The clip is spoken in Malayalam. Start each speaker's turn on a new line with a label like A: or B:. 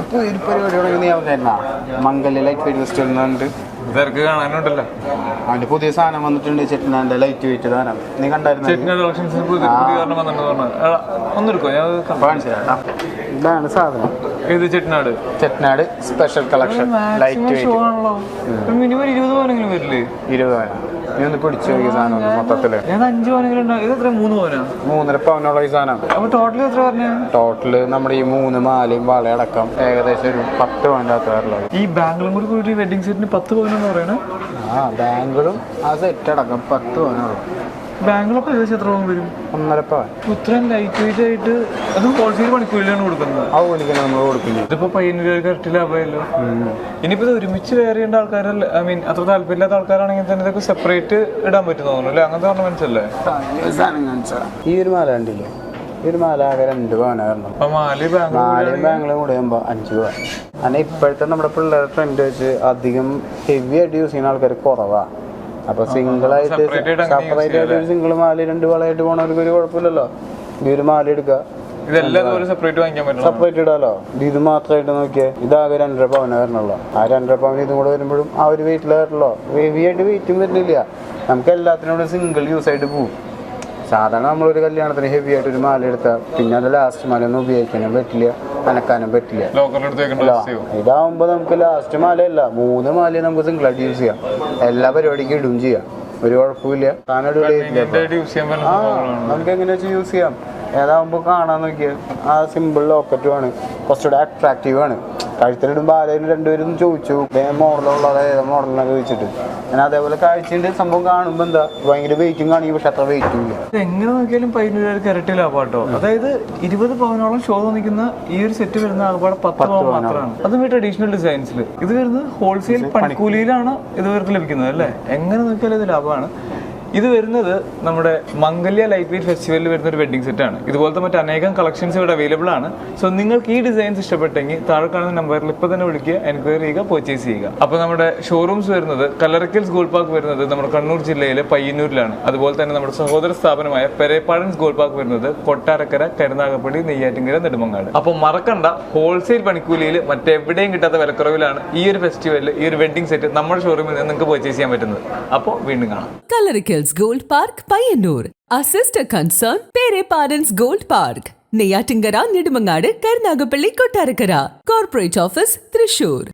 A: ഇപ്പൊ ഒരു പരിപാടി തുടങ്ങി നീ അവതായിരുന്ന മംഗല്യ ലൈറ്റ് വെയിറ്റ് ഫെസ്റ്റിവൽ ഉണ്ട്
B: തിരക്ക് കാണാനുണ്ടല്ലോ.
A: അവന്റെ പുതിയ സാധനം വന്നിട്ടുണ്ട് ചെട്ടിനാന്റെ ലൈറ്റ് വെയിറ്റ് സാധനം. നീ കണ്ടായിരുന്നു. ഇതാണ് സാധനം.
B: ഇത് Chettinad?
A: Chettinad special collection light weight
B: ആണല്ലോ. മിനിമം ഇരുപത് പവനെങ്കിലും വരില്ലേ?
A: ഇരുപത് നീ ഒന്ന് പിടിച്ചു നോക്കിയ സാധനം ഒന്ന് മൊത്തത്തിൽ.
B: ഞാൻ അഞ്ച് പവനെങ്കിലും ഉണ്ടാവും ഇത് എത്ര മൂന്ന് പവനാ?
A: മൂന്നര പവനുള്ള ഈ സാധനം.
B: അപ്പൊ ടോട്ടൽ എത്ര പറഞ്ഞു?
A: ടോട്ടൽ നമ്മുടെ ഈ മൂന്ന് മാലയും വളയടക്കം ഏകദേശം ഒരു പത്ത് പവന്റെ
B: ഈ ബാംഗ്ലൂർ കൂടി കൂടി വെഡിങ് സെറ്റിന് പത്ത് പവനെന്ന് പറയണേ?
A: ആ ബാംഗ്ലൂരും ആ സെറ്റ് അടക്കം പത്ത് പവനുള്ളൂ
B: ബാംഗ്ലൂർക്ക് ഏകദേശം എത്ര പവൻ വരും?
A: ഒന്നര
B: ഇത്രയും ലൈറ്റ് വെയിറ്റ് ആയിട്ട് അത് ഹോൾസെയിൽ പണിക്കൂലിയാണ് കൊടുക്കുന്നത്.
A: ആ നമ്മൾ കൊടുക്കുന്നത്.
B: ഇതിപ്പോ പയ്യന്നൂർ കറക്റ്റ് ലാഭമല്ലോ ഇനിയിപ്പോ ഇത് ഒരുമിച്ച് വേറെയുണ്ട് ചെയ്യേണ്ട ആൾക്കാരല്ല? ഐ മീൻ അത്ര താല്പര്യമില്ലാത്ത ആൾക്കാരാണെങ്കിൽ തന്നെ ഇതൊക്കെ സെപ്പറേറ്റ് ഇടാൻ പറ്റും തോന്നുന്നു അല്ലേ? അങ്ങനത്തെ ഓർണമെന്റ്സ് അല്ലേ
A: ഈ ഒരു മാല കണ്ടില്ലേ? ഈ ഒരു മാല ആകെ രണ്ട് പവന
B: ബാംഗ്ലൂർ
A: കൂടെ ആകുമ്പോ അഞ്ച് പവൻ. അങ്ങനെ ഇപ്പോഴത്തെ നമ്മുടെ പിള്ളേരുടെ ട്രെൻഡ് വെച്ച് അധികം ഹെവി ആയിട്ട് യൂസ് ചെയ്യുന്ന ആൾക്കാർ കുറവാ. അപ്പൊ സിംഗിൾ ആയിട്ട് സെപ്പറേറ്റ് ആയിട്ട് ഒരു സിംഗിൾ മാല രണ്ട് വളയായിട്ട് പോണവർക്ക് ഒരു കുഴപ്പമില്ലല്ലോ. ഈ ഒരു മാല എടുക്കുക.
B: സെപ്പറേറ്റ്
A: ഇടാലോ? ഇത് മാത്രമായിട്ട് നോക്കിയേ. ഇതാകെ രണ്ടര പവന വരണല്ലോ ആ രണ്ടര പവൻ ഇതും കൂടെ വരുമ്പോഴും ആ ഒരു വെയിറ്റിൽ വരണല്ലോ ഹെവി ആയിട്ട് വെയിറ്റും വരുന്നില്ല. നമുക്ക് എല്ലാത്തിനും കൂടെ സിംഗിൾ യൂസ് ആയിട്ട് പോകും സാധാരണ നമ്മളൊരു കല്യാണത്തിന് ഹെവി ആയിട്ട് ഒരു മാല എടുത്താൽ പിന്നെ അത് ലാസ്റ്റ് മാല ഒന്നും ഉപയോഗിക്കാനും പറ്റില്ല അനക്കാനും പറ്റില്ല.
B: ഇതാവുമ്പോ
A: ഇതാവുമ്പോൾ നമുക്ക് ലാസ്റ്റ് മാലയല്ല മൂന്ന് മാല നമുക്ക് സിംഗിൾ ആയിട്ട് യൂസ് ചെയ്യാം. എല്ലാ പരിപാടിക്കും ഇടും ചെയ്യാം. ഒരു കുഴപ്പമില്ല. ആ നമുക്ക് എങ്ങനെ വെച്ച് യൂസ് ചെയ്യാം. ഏതാവുമ്പോൾ കാണാൻ നോക്കിയാൽ ആ സിമ്പിൾ ലോക്കറ്റും ആണ്. കുറച്ചുകൂടെ അട്രാക്റ്റീവ് ആണ്. കഴുത്തിലിടുമ്പോൾ ആരെയും രണ്ടുപേരും ചോദിച്ചു ഏത് മോഡലുള്ള ഏത് മോഡലിനെ ചോദിച്ചിട്ട്. ഞാൻ അതേപോലെ കാഴ്ചയുണ്ട് സംഭവം കാണുമ്പോൾ എന്താ ഭയങ്കര വെയിറ്റും കാണിക്കും പക്ഷെ അത്ര വെയിറ്റും ഇല്ല.
B: എങ്ങനെ നോക്കിയാലും പതിനൊരു ഇരട്ടി ലാഭാട്ടോ അതായത് ഇരുപത് പവനോളം ഷോ തോന്നിക്കുന്ന ഈ ഒരു സെറ്റ് വരുന്ന ആകപ്പാടെ പത്ത് പവൻ മാത്രമാണ് അതും ട്രഡീഷണൽ ഡിസൈൻസിൽ ഇത് വരുന്നത് ഹോൾസെയിൽ പണിക്കൂലിയിലാണ് ഇത് ഇവർക്ക് ലഭിക്കുന്നത് അല്ലേ? എങ്ങനെ നോക്കിയാലും ഇത് ലാഭമാണ്. ഇത് വരുന്നത് നമ്മുടെ മംഗല്യ ലൈറ്റ് വെയിറ്റ് ഫെസ്റ്റിവലിൽ വരുന്ന ഒരു വെഡിങ് സെറ്റ് ആണ്. ഇതുപോലത്തെ മറ്റ് അനേകം കളക്ഷൻസ് ഇവിടെ അവൈലബിൾ ആണ്. സോ നിങ്ങൾക്ക് ഈ ഡിസൈൻസ് ഇഷ്ടപ്പെട്ടെങ്കിൽ താഴെ കാണുന്ന നമ്പറിൽ ഇപ്പോൾ തന്നെ വിളിക്കുക എൻക്വയറി ചെയ്യുക പർച്ചേസ് ചെയ്യുക. അപ്പോൾ നമ്മുടെ ഷോറൂംസ് വരുന്നത് കലറക്കൽസ് ഗോൾഡ് പാർക്ക് വരുന്നത് നമ്മുടെ കണ്ണൂർ ജില്ലയിലെ പയ്യന്നൂരിലാണ്. അതുപോലെ തന്നെ നമ്മുടെ സഹോദര സ്ഥാപനമായ പെരേപ്പാടൻസ് ഗോൾഡ് പാർക്ക് വരുന്നത് കൊട്ടാരക്കര കരുനാഗപ്പള്ളി നെയ്യാറ്റിൻകര നെടുമങ്ങാട്. അപ്പോൾ മറക്കണ്ട ഹോൾസെയിൽ പണിക്കൂലിയിൽ മറ്റെവിടെയും കിട്ടാത്ത വിലക്കുറവിലാണ് ഈ ഒരു ഫെസ്റ്റിവലിൽ ഈ ഒരു വെഡിങ് സെറ്റ് നമ്മുടെ ഷോറൂമിൽ നിന്ന് നിങ്ങൾക്ക് പർച്ചേസ് ചെയ്യാൻ പറ്റുന്നത്. അപ്പോൾ വീണ്ടും കാണാം.
C: Coloricals Gold Park, Payyanur. Our sister concern, Pere Parents Gold Park. Neyyattinkara Nedumangad Karunagappally Kottarakkara corporate office Thrissur